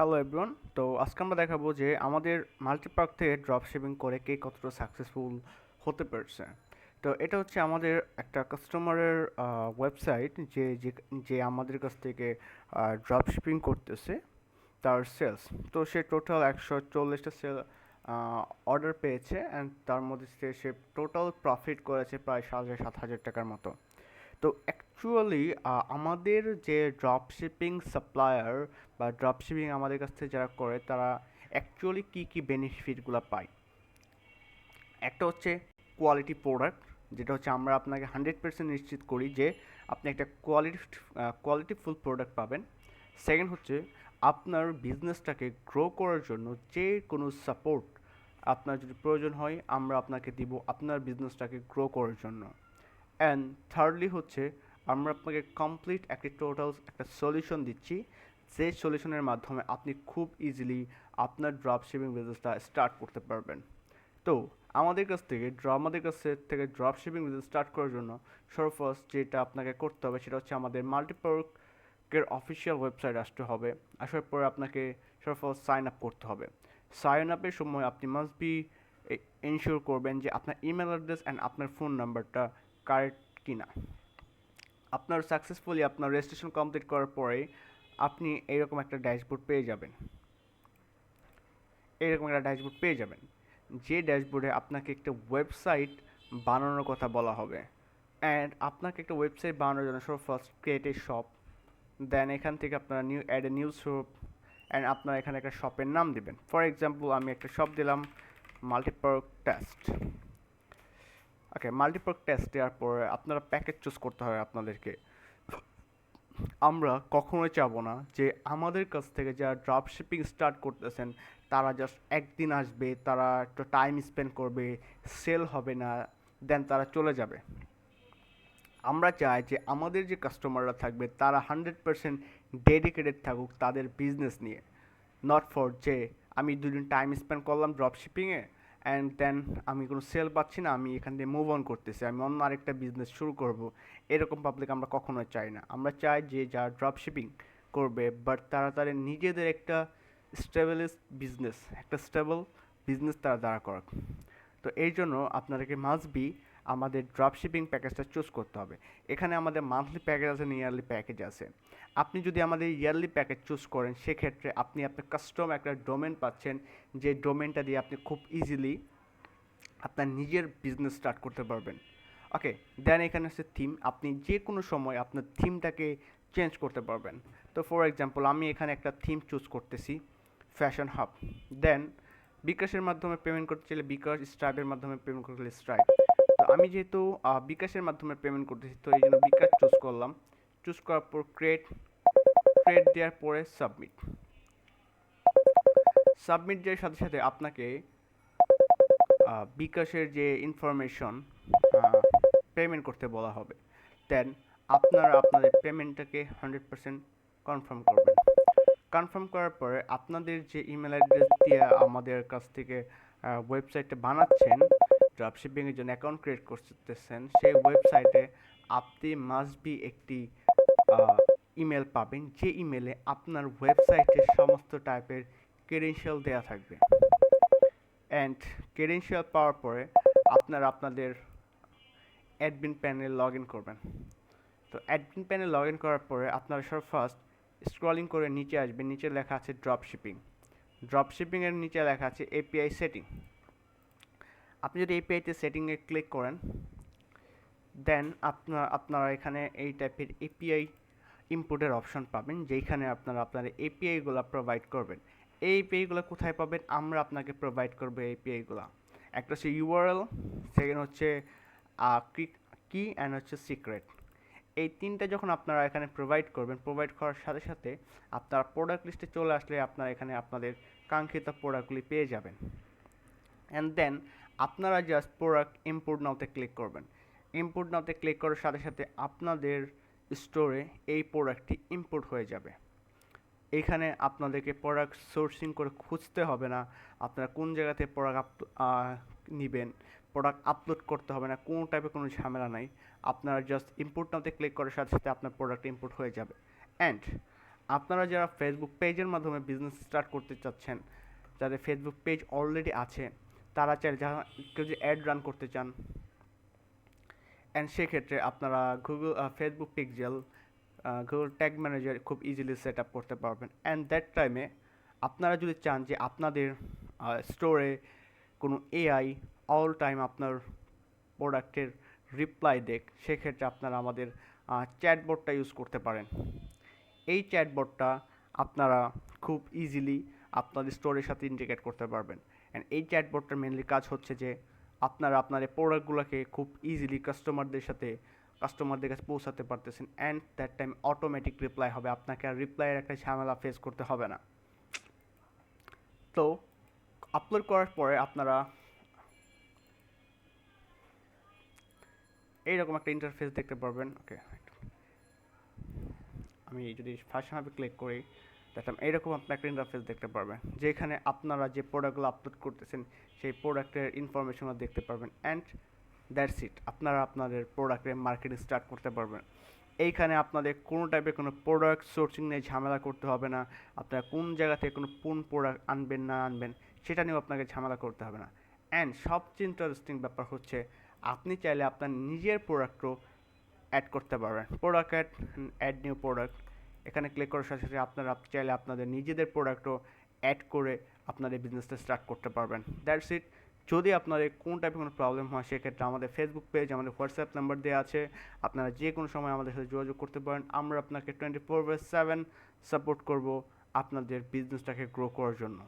Hello everyone তো আজকে আমরা দেখাবো যে আমাদের মাল্টিপার্ক থেকে ড্রপ শিপিং করে কে কতটা সাকসেসফুল হতে পারছে। তো এটা হচ্ছে আমাদের একটা কাস্টমারের ওয়েবসাইট যে, যে- আমাদের কাছ থেকে ড্রপ শিপিং করতেছে তার সেলস তো সে টোটাল একশো চল্লিশটা সেল অর্ডার পেয়েছে অ্যান্ড তার মধ্যে সে টোটাল প্রফিট করেছে প্রায় সাড়ে সাত হাজার টাকার মতো। তো অ্যাকচুয়ালি আমাদের যে ড্রপ শিপিং সাপ্লায়ার বা ড্রপ শিপিং আমাদের কাছ থেকে যারা করে, তারা অ্যাকচুয়ালি কী কী বেনিফিটগুলো পায়? একটা হচ্ছে কোয়ালিটি প্রোডাক্ট যেটা হচ্ছে আমরা আপনাকে হান্ড্রেড পার্সেন্ট নিশ্চিত করি যে আপনি একটা কোয়ালিটি কোয়ালিটিফুল প্রোডাক্ট পাবেন। সেকেন্ড হচ্ছে আপনার বিজনেসটাকে গ্রো করার জন্য যে কোনো সাপোর্ট আপনার যদি প্রয়োজন হয়, আমরা আপনাকে দিব আপনার বিজনেসটাকে গ্রো করার জন্য। অ্যান্ড থার্ডলি হচ্ছে আমরা আপনাকে কমপ্লিট একটি টোটাল একটা সলিউশন দিচ্ছি। যে সলিউশনের মাধ্যমে আপনি খুব ইজিলি আপনার ড্রপ শিপিং বিজনেসটা স্টার্ট করতে পারবেন। তো, আমাদের কাছ থেকে আমাদের কাছ থেকে ড্রপ শিপিং বিজনেস স্টার্ট করার জন্য সর্বফার্স্ট যেটা আপনাকে করতে হবে সেটা হচ্ছে আমাদের মাল্টিপার্কের অফিসিয়াল ওয়েবসাইট আসতে হবে। আসার পরে আপনাকে সর্বফার্স্ট সাইন আপ করতে হবে। সাইন আপের সময় আপনি মাস্ট বি এনশিওর করবেন যে আপনার ইমেল অ্যাড্রেস অ্যান্ড আপনার ফোন নাম্বারটা কারেক্ট কিনা। আপনার সাকসেসফুলি আপনার রেজিস্ট্রেশন কমপ্লিট করার পরে আপনি এইরকম একটা ড্যাশবোর্ড পেয়ে যাবেন। এইরকম একটা ড্যাশবোর্ড পেয়ে যাবেন। যে ড্যাশবোর্ডে আপনাকে একটা ওয়েবসাইট বানানোর কথা বলা হবে। অ্যান্ড আপনাকে একটা ওয়েবসাইট বানানোর জন্য সব first create a shop then এখান থেকে আপনারা new add a news shop and আপনারা এখানে একটা শপের নাম দেবেন। ফর এক্সাম্পল আমি একটা শপ দিলাম মাল্টিপার্ক টেস্ট ওকে মাল্টিপার্ক টেস্ট দেওয়ার পরে আপনারা প্যাকেজ চুজ করতে হবে আপনাদেরকে। আমরা কখনোই চাবো না যে আমাদের কাছ থেকে যারা ড্রপ শিপিং স্টার্ট করতেছেন, তারা জাস্ট একদিন আসবে, তারা একটু টাইম স্পেন্ড করবে সেল হবে না দেন তারা চলে যাবে। আমরা চাই যে আমাদের যে কাস্টমাররা থাকবে, তারা হান্ড্রেড পার্সেন্ট ডেডিকেটেড থাকুক তাদের বিজনেস নিয়ে। নট ফর যে আমি দুদিন টাইম স্পেন্ড করলাম ড্রপ শিপিংয়ে অ্যান্ড দেন আমি কোনো সেল পাচ্ছি না, আমি এখান থেকে মুভ অন করতেছি। আমি অন্য আরেকটা বিজনেস শুরু করব। এরকম পাবলিক আমরা কখনো চাই না। আমরা চাই যে যারা ড্রপ শিপিং করবে বাট তারা তাদের নিজেদের একটা স্টেবলিস বিজনেস একটা স্টেবল বিজনেস তারা দাঁড়া করাক। তো এই জন্য আপনাদেরকে মাস্ট বি আমাদের ড্রপ শিপিং প্যাকেজটা চুজ করতে হবে। এখানে আমাদের মান্থলি প্যাকেজ আছে ইয়ারলি প্যাকেজ আছে। আপনি যদি আমাদের ইয়ারলি প্যাকেজ চুজ করেন, সেক্ষেত্রে আপনি আপনার কাস্টম একটা ডোমেন পাচ্ছেন, যে ডোমেনটা দিয়ে আপনি খুব ইজিলি আপনার নিজের বিজনেস স্টার্ট করতে পারবেন। ওকে দেন এখানে আছে থিম আপনি যে কোনো সময় আপনার থিমটাকে চেঞ্জ করতে পারবেন। তো ফর এক্সাম্পল আমি এখানে একটা থিম চুজ করতেছি ফ্যাশন হাব দেন বিকাশের মাধ্যমে পেমেন্ট করতে চাইলে বিকাশ স্ট্রাইপের মাধ্যমে পেমেন্ট করতে চাইলে স্ট্রাইপ আমি যেহেতু বিকাশের মাধ্যমে পেমেন্ট করতেছি, তো এই জন্য বিকাশ চুজ করলাম। চুজ করার পর ক্রিয়েট ক্রিয়েট দেওয়ার পরে সাবমিট সাবমিট দেওয়ার সাথে সাথে আপনাকে বিকাশের যে ইনফরমেশন পেমেন্ট করতে বলা হবে। দেন আপনারা আপনাদের পেমেন্টটাকে হান্ড্রেড পার্সেন্ট কনফার্ম করবেন। কনফার্ম করার পরে আপনাদের যে ইমেল অ্যাড্রেস দিয়ে আমাদের কাছ থেকে ওয়েবসাইটটা বানাচ্ছেন ড্রপ শিপিংয়ের জন্য অ্যাকাউন্ট ক্রিয়েট করতেছেন, সেই ওয়েবসাইটে আপনি মাস্ট বি একটি ইমেল পাবেন, যে ইমেলে আপনার ওয়েবসাইটের সমস্ত টাইপের ক্রেডেনশিয়াল দেওয়া থাকবে। অ্যান্ড ক্রেডেনশিয়াল পাওয়ার পরে আপনারা আপনাদের অ্যাডমিন প্যানেল লগ ইন করবেন। তো অ্যাডমিন প্যানেল লগ ইন করার পরে আপনারা সব ফার্স্ট স্ক্রলিং করে নিচে আসবেন, নিচে লেখা আছে ড্রপ শিপিং ড্রপ শিপিংয়ের নিচে লেখা আছে এপিআই সেটিং আপনি যদি এপিআইতে সেটিংয়ে ক্লিক করেন দেন আপনার, আপনারা এখানে এই টাইপের এপিআই ইনপুটের অপশন পাবেন যেখানে আপনারা আপনার এপিআইগুলো প্রোভাইড করবেন। এই এপিআইগুলো কোথায় পাবেন? আমরা আপনাকে প্রোভাইড করব এপিআইগুলো একটা হচ্ছে ইউআরএল সেকেন্ড হচ্ছে কি অ্যান্ড হচ্ছে সিক্রেট এই তিনটা যখন আপনারা এখানে প্রোভাইড করবেন প্রোভাইড করার সাথে সাথে আপনার প্রোডাক্ট লিস্টে চলে আসলে আপনারা এখানে আপনাদের কাঙ্ক্ষিত প্রোডাক্টগুলি পেয়ে যাবেন। অ্যান্ড দেন আপনারা জাস্ট প্রোডাক্ট ইম্পোর্ট নাওতে ক্লিক করবেন। ইম্পোর্ট নাওতে ক্লিক করার সাথে সাথে আপনাদের স্টোরে এই প্রোডাক্টটি ইম্পোর্ট হয়ে যাবে। এখানে আপনাদেরকে প্রোডাক্ট সোর্সিং করে খুঁজতে হবে না। আপনারা কোন জায়গাতে প্রোডাক্ট নেবেন প্রোডাক্ট আপলোড করতে হবে না, কোনো টাইপের কোনো ঝামেলা নাই। আপনারা জাস্ট ইম্পোর্ট নাওতে ক্লিক করার সাথে সাথে আপনার প্রোডাক্ট ইম্পোর্ট হয়ে যাবে। অ্যান্ড আপনারা যারা ফেসবুক পেজের মাধ্যমে বিজনেস স্টার্ট করতে চাচ্ছেন, যাদের ফেসবুক পেজ অলরেডি আছে তারা চাইলে যারা কেউ যদি অ্যাড রান করতে চান অ্যান্ড সেক্ষেত্রে আপনারা Google Facebook pixel Google tag manager খুব ইজিলি সেট আপ করতে পারবেন। অ্যান্ড দ্যাট টাইমে আপনারা যদি চান যে আপনাদের স্টোরে কোনো এআই অল টাইম আপনার প্রোডাক্টের রিপ্লাই দেখ সেক্ষেত্রে আপনারা আমাদের চ্যাটবোর্ডটা ইউজ করতে পারেন। এই চ্যাটবোর্ডটা আপনারা খুব ইজিলি আপনাদের স্টোরের সাথে ইন্টিগ্রেট করতে পারবেন। অ্যান্ড এই চ্যাটবোর্ডটার মেনলি কাজ হচ্ছে যে, আপনারা আপনার এই প্রোডাক্টগুলোকে খুব ইজিলি কাস্টমারদের সাথে কাস্টমারদের কাছে পৌঁছাতে পারতেছেন। And that time automatic reply হবে। আপনাকে আর রিপ্লাইয়ের একটা ঝামেলা ফেস করতে হবে না। তো আপলোড করার পরে আপনারা এইরকম একটা ইন্টারফেস দেখতে পারবেন। ওকে আমি যদি ফার্স্টভাবে ক্লিক করি দেখলাম। এইরকম আপনার একটা ইন্টারফেস দেখতে পারবেন, যেখানে আপনারা যে প্রোডাক্টগুলো আপলোড করতেছেন, সেই প্রোডাক্টের ইনফরমেশনও দেখতে পারবেন অ্যান্ড দ্যাটস ইট আপনারা আপনাদের প্রোডাক্টের মার্কেটিং স্টার্ট করতে পারবেন। এইখানে আপনাদের কোনো টাইপের কোনো প্রোডাক্ট সোর্সিং নিয়ে ঝামেলা করতে হবে না। আপনারা কোন জায়গা থেকে কোনো কোন প্রোডাক্ট আনবেন, না আনবেন, সেটা নিয়েও আপনাকে ঝামেলা করতে হবে না। অ্যান্ড সবচেয়ে ইন্টারেস্টিং ব্যাপার হচ্ছে, আপনি চাইলে আপনার নিজের প্রোডাক্টও অ্যাড করতে পারবেন। Product add add new product এখানে ক্লিক করার সাথে সাথে আপনারা চাইলে আপনাদের নিজেদের প্রোডাক্টও অ্যাড করে আপনাদের বিজনেসটা স্টার্ট করতে পারবেন। দ্যাটস ইট যদি আপনাদের কোন টাইপের কোনো প্রবলেম হয়, সেক্ষেত্রে আমাদের ফেসবুক পেজ আমাদের হোয়াটসঅ্যাপ নাম্বার দেওয়া আছে। আপনারা যে কোনো সময় আমাদের সাথে যোগাযোগ করতে পারেন। আমরা আপনাকে টোয়েন্টি ফোর সেভেন সাপোর্ট করব আপনাদের বিজনেসটাকে গ্রো করার জন্য।